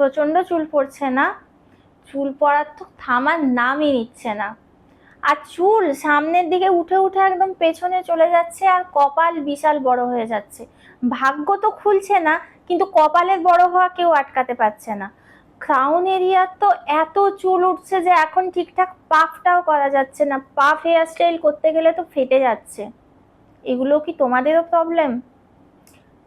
প্রচণ্ড চুল পড়ছে না। চুল পড়ার তো থামার নামই নিচ্ছে না। আর চুল সামনের দিকে উঠে উঠে একদম পেছনে চলে যাচ্ছে আর কপাল বিশাল বড় হয়ে যাচ্ছে। ভাগ্য তো খুলছে না, কিন্তু কপালের বড় হওয়া কেউ আটকাতে পারছে না। ক্রাউন এরিয়ার তো এত চুল উঠছে যে এখন ঠিকঠাক পাফটাও করা যাচ্ছে না। পাফ হেয়ার স্টাইল করতে গেলে তো ফেটে যাচ্ছে। এগুলো কি তোমাদেরও প্রবলেম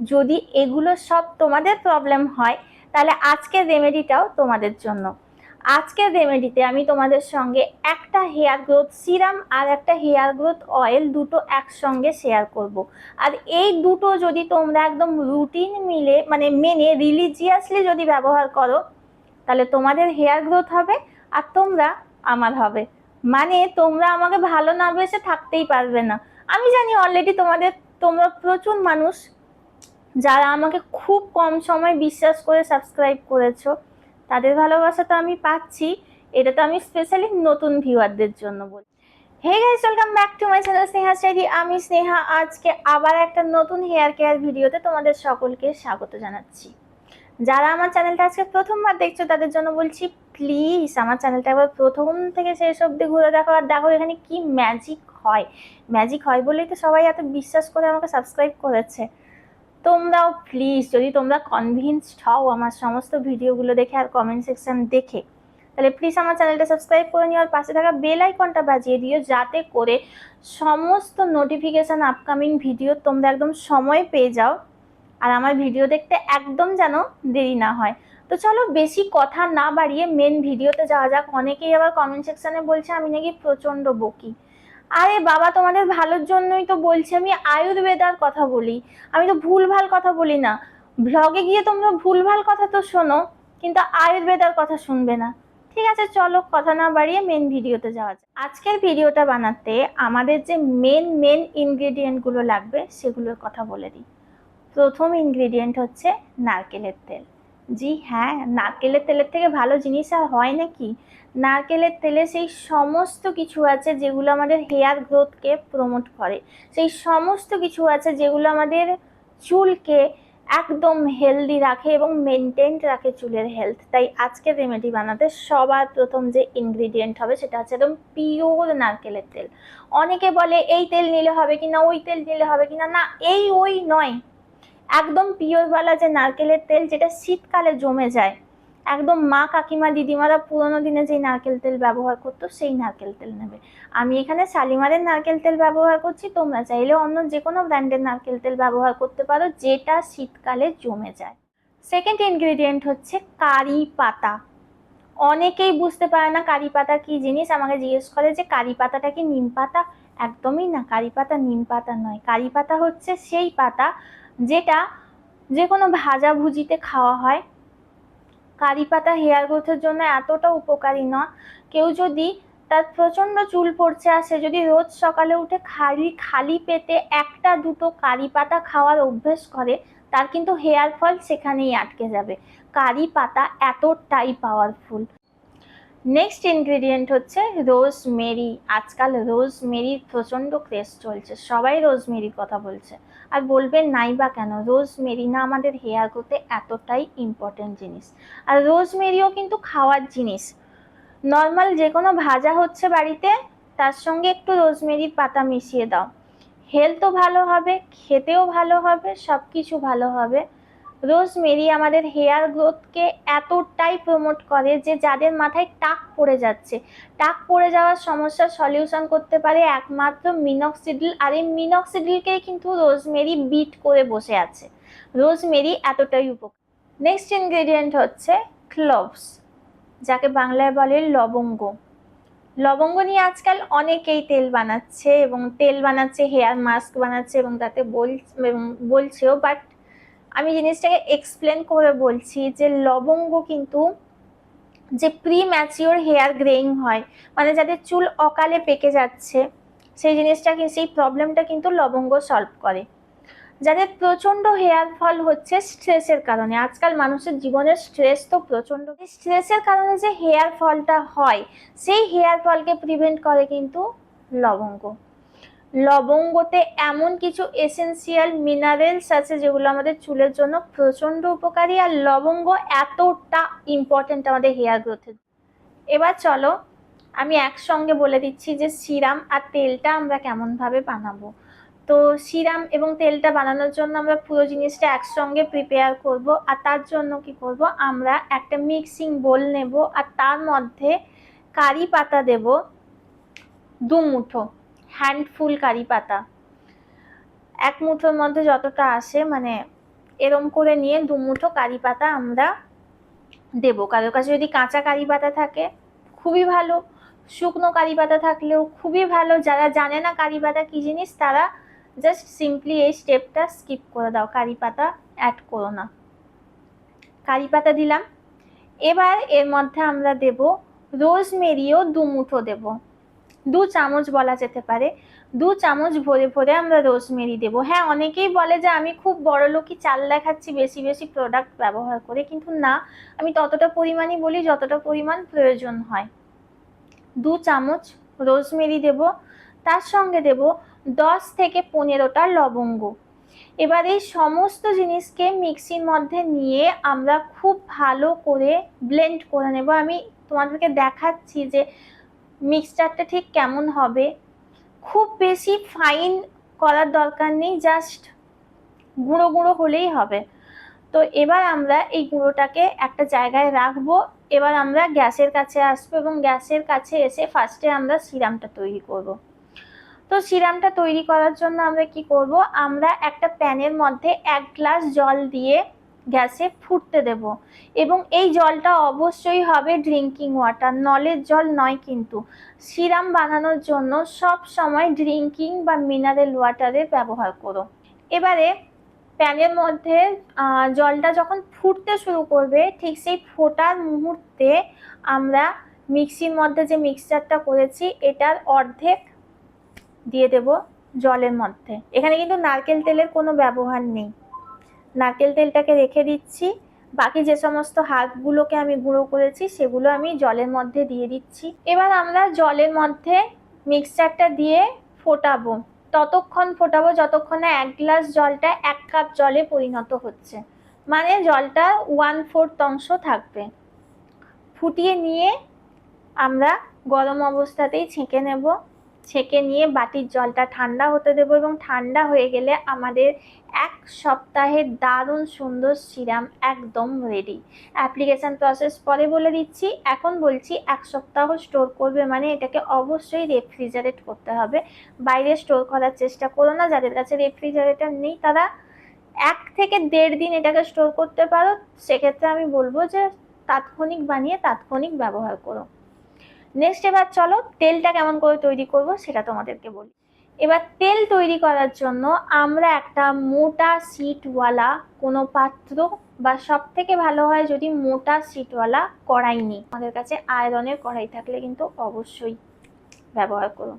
যদি এগুলো সব তোমাদের প্রবলেম হয় তাহলে আজকের রেমেডিটাও তোমাদের জন্য। আজকের রেমেডিতে আমি তোমাদের সঙ্গে একটা হেয়ার গ্রোথ সিরাম আর একটা হেয়ার গ্রোথ অয়েল দুটো একসঙ্গে শেয়ার করব। আর এই দুটো যদি তোমরা একদম রুটিন মিলে মানে মেনে রিলিজিয়াসলি যদি ব্যবহার করো, তাহলে তোমাদের হেয়ার গ্রোথ হবে আর তোমরা আমার হবে। মানে তোমরা আমাকে ভালো না বেসে থাকতেই পারবে না। আমি জানি অলরেডি তোমাদের, তোমরা প্রচুর মানুষ যারা আমাকে খুব কম সময় বিশ্বাস করে সাবস্ক্রাইব করেছ, তাদের ভালোবাসা তো আমি পাচ্ছি। এটা তো আমি স্পেশালি নতুন ভিউয়ারদের জন্য বলি। Hey guys welcome back to my channel Sneha study আমি স্নেহা। আজকে আবার একটা নতুন হেয়ার কেয়ার ভিডিওতে তোমাদের সকলকে স্বাগত জানাচ্ছি। যারা আমার চ্যানেলটা আজকে প্রথমবার দেখছ, তাদের জন্য বলছি প্লিজ আমার চ্যানেলটা একবার প্রথম থেকে শেষ অবধি ঘুরে দেখো আর দেখো এখানে কি ম্যাজিক হয়। ম্যাজিক হয় বলেই তো সবাই এত বিশ্বাস করে আমাকে সাবস্ক্রাইব করেছে। তোমরাও প্লিজ যদি তোমরা কনভিন্সড হও আমার সমস্ত ভিডিওগুলো দেখে আর কমেন্ট সেকশন দেখে, তাহলে প্লিজ আমার চ্যানেলটা সাবস্ক্রাইব করে নিও আর পাশে থাকা বেল আইকনটা বাজিয়ে দিও যাতে করে সমস্ত নোটিফিকেশান আপকামিং ভিডিও তোমরা একদম সময় পেয়ে যাও আর আমার ভিডিও দেখতে একদম যেন দেরি না হয়। তো চলো বেশি কথা না বাড়িয়ে মেন ভিডিওতে যাওয়া যাক। অনেকেই আবার কমেন্ট সেকশানে বলছে, আমি নাকি প্রচণ্ড বকি। আরে বাবা, তোমাদের ভালোর জন্যই তো বলছি, আমি আয়ুর্বেদার কথা বলি। আমি তো ভুলভাল কথা বলি না। ব্লগে গিয়ে তোমরা ভুলভাল কথা তো শোনো, কিন্তু আয়ুর্বেদার কথা শুনবে না। ঠিক আছে, চলো কথা না বাড়িয়ে মেন ভিডিওতে যাওয়া যায় আজকের ভিডিওটা বানাতে আমাদের যে মেন মেন ইনগ্রেডিয়েন্টগুলো লাগবে, সেগুলোর কথা বলে দিই। প্রথম ইনগ্রেডিয়েন্ট হচ্ছে নারকেলের তেল। জি হ্যাঁ নারকেলের তেলের থেকে ভালো জিনিস আর হয় নাকি? নারকেলের তেলে সেই সমস্ত কিছু আছে যেগুলো আমাদের হেয়ার গ্রোথকে প্রমোট করে। সেই সমস্ত কিছু আছে যেগুলো আমাদের চুলকে একদম হেলদি রাখে এবং মেনটেন রাখে চুলের হেলথ তাই আজকের রেমেডি বানাতে সবার প্রথম যে ইনগ্রিডিয়েন্ট হবে সেটা হচ্ছে একদম পিওর নারকেলের তেল। অনেকে বলে, এই তেল নিলে হবে কিনা? ওই তেল নিলে হবে কিনা? না, এই ওই নয়। একদম পিওরওয়ালা যে নারকেলের তেল যেটা শীতকালে জমে যায়, একদম মা কাকিমা দিদিমারা পুরোনো দিনে যেই নারকেল তেল ব্যবহার করতো সেই নারকেল তেল নেবে। আমি এখানে শালিমারের নারকেল তেল ব্যবহার করছি, তোমরা চাইলে অন্য যে কোনো ব্র্যান্ডের নারকেল তেল ব্যবহার করতে পারো, যেটা শীতকালে জমে যায়। সেকেন্ড ইনগ্রেডিয়েন্ট হচ্ছে কারি পাতা। অনেকেই বুঝতে পারে না কারি পাতা কি জিনিস, আমাকে জিজ্ঞেস করে যে কারি পাতাটা কি নিম পাতা? একদমই না, কারি পাতা নিম পাতা নয়। কারি পাতা হচ্ছে সেই পাতা যেটা যে কোনো ভাজা ভুজিতে খাওয়া হয়। কারি পাতা, হেয়ার গ্রোথের জন্য এতটা উপকারী না কেউ যদি তার প্রচণ্ড চুল পড়ছে আর সে যদি রোজ সকালে উঠে খালি খালি পেটে একটা দুটো কারি পাতা খাওয়ার অভ্যেস করে, তার কিন্তু হেয়ার ফল সেখানেই আটকে যাবে। কারি পাতা এতটাই পাওয়ারফুল নেক্সট ইনগ্রিডিয়েন্ট হচ্ছে রোজমেরি আজকাল রোজমেরির প্রচণ্ড ক্রেজ চলছে। সবাই রোজমেরির কথা বলছে। আর বলবেন নাই বা কেন? রোজমেরি না আমাদের হেয়ার গ্রোথে এতটাই ইম্পর্টেন্ট জিনিস। আর রোজমেরিও কিন্তু খাওয়ার জিনিস। নর্মাল যে কোনো ভাজা হচ্ছে বাড়িতে, তার সঙ্গে একটু রোজমেরির পাতা মিশিয়ে দাও। হেলথও ভালো হবে, খেতেও ভালো হবে সব কিছু ভালো হবে। রোজমেরি আমাদের হেয়ার গ্রোথকে এতটাই প্রমোট করে যে যাদের মাথায় টাক পড়ে যাচ্ছে। টাক পড়ে যাওয়ার সমস্যার সলিউশন করতে পারে একমাত্র মিনক্সিডিল আর এই মিনক্সিডিলকেই কিন্তু রোজমেরি বিট করে বসে আছে। রোজমেরি এতটাই উপকার। নেক্সট ইনগ্রেডিয়েন্ট হচ্ছে ক্লোভস যাকে বাংলায় বলে লবঙ্গ। লবঙ্গ নিয়ে আজকাল অনেকেই তেল বানাচ্ছে এবং তেল বানাচ্ছে, হেয়ার মাস্ক বানাচ্ছে এবং তাতে বল বলছেও বাট আমি জিনিসটাকে এক্সপ্লেন করে বলছি যে লবঙ্গ কিন্তু যে প্রি ম্যাচিওর হেয়ার গ্রেইং হয় মানে যাদের চুল অকালে পেকে যাচ্ছে, সেই জিনিসটাকে সেই প্রবলেমটা কিন্তু লবঙ্গ সলভ করে। যাদের প্রচণ্ড হেয়ার ফল হচ্ছে স্ট্রেসের কারণে, আজকাল মানুষের জীবনের স্ট্রেস তো প্রচণ্ড। স্ট্রেসের কারণে যে হেয়ার ফলটা হয়, সেই হেয়ার ফলকে প্রিভেন্ট করে কিন্তু লবঙ্গ। লবঙ্গতে এমন কিছু এসেন্সিয়াল মিনারেলস আছে যেগুলো আমাদের চুলের জন্য প্রচণ্ড উপকারী আর লবঙ্গ এতটা ইম্পর্টেন্ট আমাদের হেয়ার গ্রোথের এবার চলো আমি একসঙ্গে বলে দিচ্ছি যে সিরাম আর তেলটা আমরা কেমনভাবে বানাবো। তো সিরাম এবং তেলটা বানানোর জন্য আমরা পুরো জিনিসটা একসঙ্গে প্রিপেয়ার করব আর তার জন্য কি করব আমরা একটা মিক্সিং বোল নেব আর তার মধ্যে কারি পাতা দেব দু মুঠো হ্যান্ডফুল কারি পাতা। এক মুঠোর মধ্যে যতটা আসে মানে এরম করে নিয়ে দু মুঠো কারি পাতা আমরা দেবো। কারোর কাছে যদি কাঁচা কারি পাতা থাকে, খুবই ভালো। শুকনো কারি পাতা থাকলেও খুবই ভালো। যারা জানে না কারি পাতা কী জিনিস, তারা জাস্ট সিম্পলি এই স্টেপটা স্কিপ করে দাও। কারি পাতা অ্যাড করো না। কারি পাতা দিলাম। এবার এর মধ্যে আমরা দেব রোজমেরিও দু মুঠো দেব। দু চামচ বলা যেতে পারে। দু চামচ ভরে ভরে আমরা রোজমেরি দেবো। হ্যাঁ অনেকেই বলে যে আমি খুব বড় লোকই চাল দেখাচ্ছি, বেশি বেশি প্রোডাক্ট ব্যবহার করে। কিন্তু না, আমি ততটা পরিমাণই বলি যতটা পরিমাণ প্রয়োজন হয়। দু চামচ রোজমেরি দেব, তার সঙ্গে দেব দশ থেকে পনেরোটা লবঙ্গ। এবার এই সমস্ত জিনিসকে মিক্সির মধ্যে নিয়ে আমরা খুব ভালো করে ব্লেন্ড করে নেব। আমি তোমাদেরকে দেখাচ্ছি যে মিক্সচারটা ঠিক কেমন হবে? খুব বেশি ফাইন করার দরকার নেই জাস্ট গুঁড়ো গুঁড়ো হলেই হবে। তো এবার আমরা এই গুঁড়োটাকে একটা জায়গায় রাখব। এবার আমরা গ্যাসের কাছে আসব এবং গ্যাসের কাছে এসে ফার্স্টে আমরা সিরামটা তৈরি করব। তো সিরামটা তৈরি করার জন্য আমরা কি করব? আমরা একটা প্যানের মধ্যে এক গ্লাস জল দিয়ে গ্যাসে ফুটতে দেব। এবং এই জলটা অবশ্যই হবে ড্রিঙ্কিং ওয়াটার নলের জল নয় কিন্তু। সিরাম বানানোর জন্য সব সময় ড্রিঙ্কিং বা মিনারেল ওয়াটারের ব্যবহার করো। এবারে প্যানের মধ্যে জলটা যখন ফুটতে শুরু করবে, ঠিক সেই ফোটার মুহূর্তে আমরা মিক্সির মধ্যে যে মিক্সচারটা করেছি, এটার অর্ধেক দিয়ে দেব জলের মধ্যে। এখানে কিন্তু নারকেল তেলের কোনো ব্যবহার নেই। নারকেল তেলটাকে রেখে দিচ্ছি। বাকি যে সমস্ত হাতগুলোকে আমি গুঁড়ো করেছি, সেগুলো আমি জলের মধ্যে দিয়ে দিচ্ছি। এবার আমরা জলের মধ্যে মিক্সচারটা দিয়ে ফোটাবো। ততক্ষণ ফোটাবো যতক্ষণ না এক গ্লাস জলটা এক কাপ জলে পরিণত হচ্ছে। মানে জলটা ওয়ান ফোর্থ অংশ থাকবে। ফুটিয়ে নিয়ে আমরা গরম অবস্থাতেই ছেঁকে নেব। ছেঁকে নিয়ে বাটির জলটা ঠান্ডা হতে দেবো এবং ঠান্ডা হয়ে গেলে আমাদের এক সপ্তাহের দারুণ সুন্দর সিরাম একদম রেডি অ্যাপ্লিকেশান প্রসেস পরে বলে দিচ্ছি, এখন বলছি এক সপ্তাহ স্টোর করবে মানে এটাকে অবশ্যই রেফ্রিজারেট করতে হবে। বাইরে স্টোর করার চেষ্টা করো না, যাদের কাছে রেফ্রিজারেটর নেই তারা এক থেকে দেড় দিন এটাকে স্টোর করতে পারো। সেক্ষেত্রে আমি বলব যে তাৎক্ষণিক বানিয়ে তাৎক্ষণিক ব্যবহার করো। নেক্সট এবার চলো, তেলটা কেমন করে তৈরি করব সেটা তোমাদেরকে বলি। এবার তেল তৈরি করার জন্য আমরা একটা মোটা সিটওয়ালা কোনো পাত্র বা সব থেকে ভালো হয় যদি মোটা সিটওয়ালা কড়াই নিই। আমাদের কাছে আয়রনের কড়াই থাকলে কিন্তু অবশ্যই ব্যবহার করো।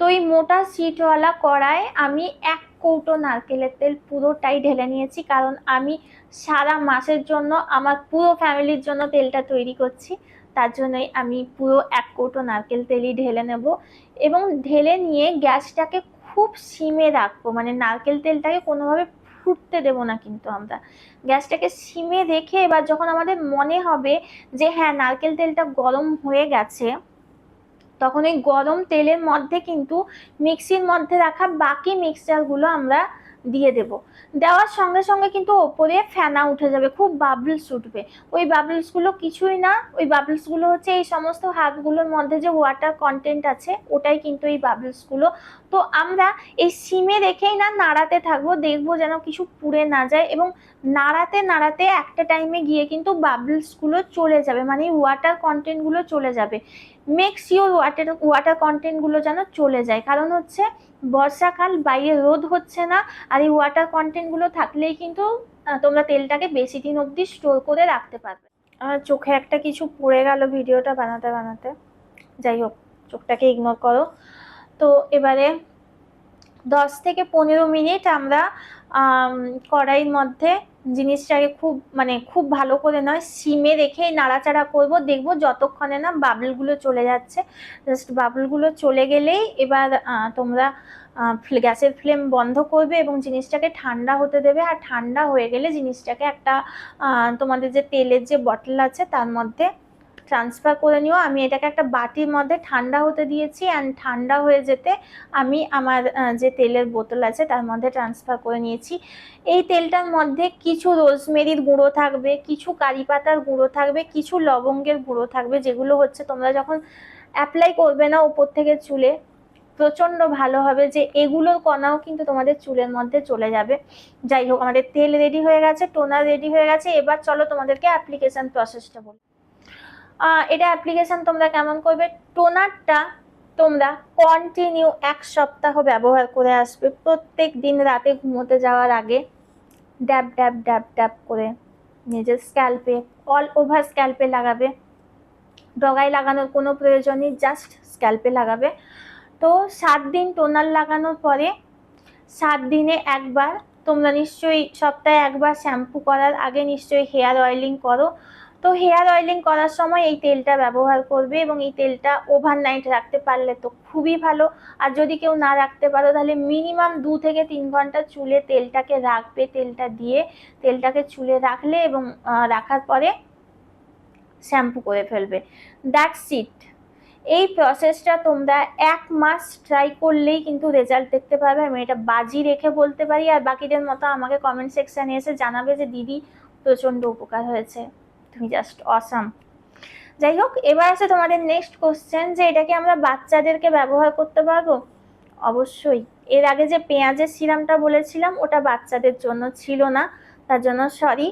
তো এই মোটা সিটওয়ালা কড়াই আমি এক কৌটো, নারকেলের তেল পুরোটাই ঢেলে নিয়েছি, কারণ আমি সারা মাসের জন্য, আমার পুরো ফ্যামিলির জন্য তেলটা তৈরি করছি। তার জন্যই আমি পুরো এক কৌটো নারকেল তেলই ঢেলে নেব। এবং ঢেলে নিয়ে গ্যাসটাকে খুব সিমে রাখব মানে নারকেল তেলটাকে কোনোভাবে ফুটতে দেবো না কিন্তু আমরা। গ্যাসটাকে সিমে রেখে এবার যখন আমাদের মনে হবে যে হ্যাঁ নারকেল তেলটা গরম হয়ে গেছে তখন ওই গরম তেলের মধ্যে কিন্তু মিক্সির মধ্যে রাখা বাকি মিক্সচারগুলো আমরা দিয়ে দেব। দেওয়ার সঙ্গে সঙ্গে কিন্তু ওপরে ফেনা উঠে যাবে, খুব বাবলস উঠবে। ওই বাবলসগুলো কিছুই না, ওই বাবলসগুলো হচ্ছে এই সমস্ত হাতগুলোর মধ্যে যে ওয়াটার কন্টেন্ট আছে, ওটাই কিন্তু এই বাবলসগুলো তো আমরা এই সিমে রেখেই না নাড়াতে থাকব, দেখব যেন কিছু পুড়ে না যায় এবং নাড়াতে নাড়াতে একটা টাইমে গিয়ে কিন্তু বাবলসগুলো চলে যাবে মানে ওয়াটার কন্টেন্টগুলো চলে যাবে। মেক শিওর ওয়াটার ওয়াটার কন্টেন্টগুলো যেন চলে যায়। কারণ হচ্ছে, বর্ষাকাল, বাইরে রোদ হচ্ছে না, আর এই ওয়াটার কন্টেন্টগুলো থাকলেই কিন্তু তোমরা তেলটাকে বেশি দিন অবধি স্টোর করে রাখতে পারবে। আমার চোখে একটা কিছু পড়ে গেল ভিডিওটা বানাতে বানাতে। যাই হোক, চোখটাকে ইগনোর করো। তো এবারে দশ থেকে পনেরো মিনিট আমরা কড়াইয়ের মধ্যে জিনিসটাকে খুব মানে খুব ভালো করে নয়, সিমে রেখেই নাড়াচাড়া করব, দেখব যতক্ষণে না বাবলগুলো চলে যাচ্ছে। জাস্ট বাবলগুলো চলে গেলেই এবার তোমরা গ্যাসের ফ্লেম বন্ধ করবে এবং জিনিসটাকে ঠান্ডা হতে দেবে। আর ঠান্ডা হয়ে গেলে জিনিসটাকে একটা তোমাদের যে তেলের যে বটল আছে তার মধ্যে ট্রান্সফার করে নিও। আমি এটাকে একটা বাটির মধ্যে ঠান্ডা হতে দিয়েছি অ্যান্ড ঠান্ডা হয়ে যেতে আমি আমার যে তেলের বোতল আছে তার মধ্যে ট্রান্সফার করে নিয়েছি। এই তেলটার মধ্যে কিছু রোজমেরির গুঁড়ো থাকবে, কিছু কারি পাতার গুঁড়ো থাকবে, কিছু লবঙ্গের গুঁড়ো থাকবে, যেগুলো হচ্ছে তোমরা যখন অ্যাপ্লাই করবে না ওপর থেকে চুলে, প্রচণ্ড ভালো হবে যে এগুলোর কণাও কিন্তু তোমাদের চুলের মধ্যে চলে যাবে। যাই হোক, আমাদের তেল রেডি হয়ে গেছে টোনার রেডি হয়ে গেছে, এবার চলো তোমাদেরকে অ্যাপ্লিকেশন প্রসেসটা বলি। এটা অ্যাপ্লিকেশন তোমরা কেমন করবে? টোনারটা তোমরা কন্টিনিউ এক সপ্তাহ ব্যবহার করে আসবে। প্রত্যেক দিন রাতে ঘুমোতে যাওয়ার আগে ড্যাব ড্যাব ড্যাব ড্যাব করে নিজের স্ক্যাল্পে অল ওভার স্ক্যাল্পে লাগাবে। ডগায় লাগানোর কোনো প্রয়োজন নেই জাস্ট স্ক্যাল্পে লাগাবে। তো সাত দিন টোনার লাগানোর পরে সাত দিনে একবার তোমরা নিশ্চয়ই সপ্তাহে একবার শ্যাম্পু করার আগে নিশ্চয়ই হেয়ার অয়েলিং করো। তো হেয়ার অয়েলিং করার সময় এই তেলটা ব্যবহার করবে এবং এই তেলটা ওভারনাইট রাখতে পারলে তো খুবই ভালো। আর যদি কেউ না রাখতে পারো, তাহলে মিনিমাম দু থেকে তিন ঘণ্টা চুলে তেলটাকে রাখবে, তেলটা দিয়ে তেলটাকে চুলে রাখলে এবং রাখার পরে শ্যাম্পু করে ফেলবে। দ্যাটস ইট এই প্রসেসটা তোমরা এক মাস ট্রাই করলেই কিন্তু রেজাল্ট দেখতে পাবে। আমি এটা বাজি রেখে বলতে পারি। আর বাকিদের মতো আমাকে কমেন্ট সেকশানে এসে জানাবে যে, দিদি, প্রচণ্ড উপকার হয়েছে। তুমি জাস্ট অসাম যাই হোক এবার আছে তোমাদের নেক্সট কোশ্চেন যে এটাকে আমরা বাচ্চাদেরকে ব্যবহার করতে পারব? অবশ্যই। এর আগে যে পেঁয়াজের সিরামটা বলেছিলাম, ওটা বাচ্চাদের জন্য ছিল না। তার জন্য সরি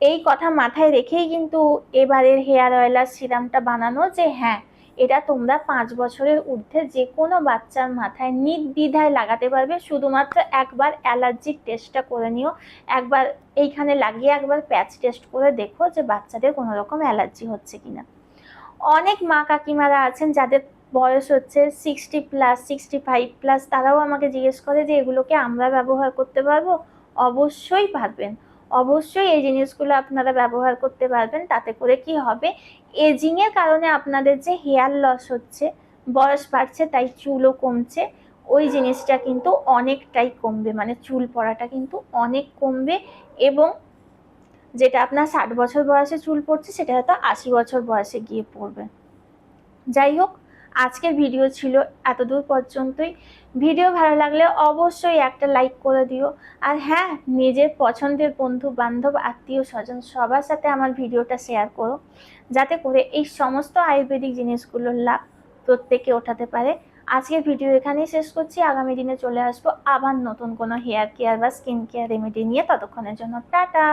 এই কথা মাথায় রেখেই কিন্তু এবারের হেয়ার অয়েলার সিরামটা বানানো যে হ্যাঁ এটা তোমরা পাঁচ বছরের ঊর্ধ্বে যে কোনো বাচ্চার মাথায় নির্দ্বিধায় লাগাতে পারবে। শুধুমাত্র একবার অ্যালার্জির টেস্টটা করে নিও। একবার এইখানে লাগিয়ে একবার প্যাচ টেস্ট করে দেখো যে বাচ্চাদের কোনো রকম অ্যালার্জি হচ্ছে কিনা। অনেক মা কাকিমারা আছেন যাদের বয়স হচ্ছে sixty plus, sixty five plus, তারাও আমাকে জিজ্ঞেস করে যে এগুলোকে আমরা ব্যবহার করতে পারব? অবশ্যই পারবেন। অবশ্যই এই জিনিসগুলো আপনারা ব্যবহার করতে পারবেন। তাতে করে কি হবে? এজিংয়ের কারণে আপনাদের যে হেয়ার লস হচ্ছে, বয়স বাড়ছে, তাই চুলও কমছে, ওই জিনিসটা কিন্তু অনেকটাই কমবে মানে চুল পড়াটা কিন্তু অনেক কমবে এবং যেটা আপনার ষাট বছর বয়সে চুল পড়ছে, সেটা হয়তো আশি বছর বয়সে গিয়ে পড়বে। যাই হোক, আজকের ভিডিও ছিল এতদূর পর্যন্তই। ভিডিও ভালো লাগলে অবশ্যই একটা লাইক করে দিও। আর হ্যাঁ নিজের পছন্দের বন্ধু বান্ধব আত্মীয় স্বজন সবার সাথে আমার ভিডিওটা শেয়ার করো। যাতে করে এই সমস্ত আয়ুর্বেদিক জিনিসগুলোর লাভ প্রত্যেকে ওঠাতে পারে। আজকের ভিডিও এখানেই শেষ করছি। আগামী দিনে চলে আসব আবার নতুন কোনো হেয়ার কেয়ার বা স্কিন কেয়ার রেমেডি নিয়ে। ততক্ষণের জন্য টাটা!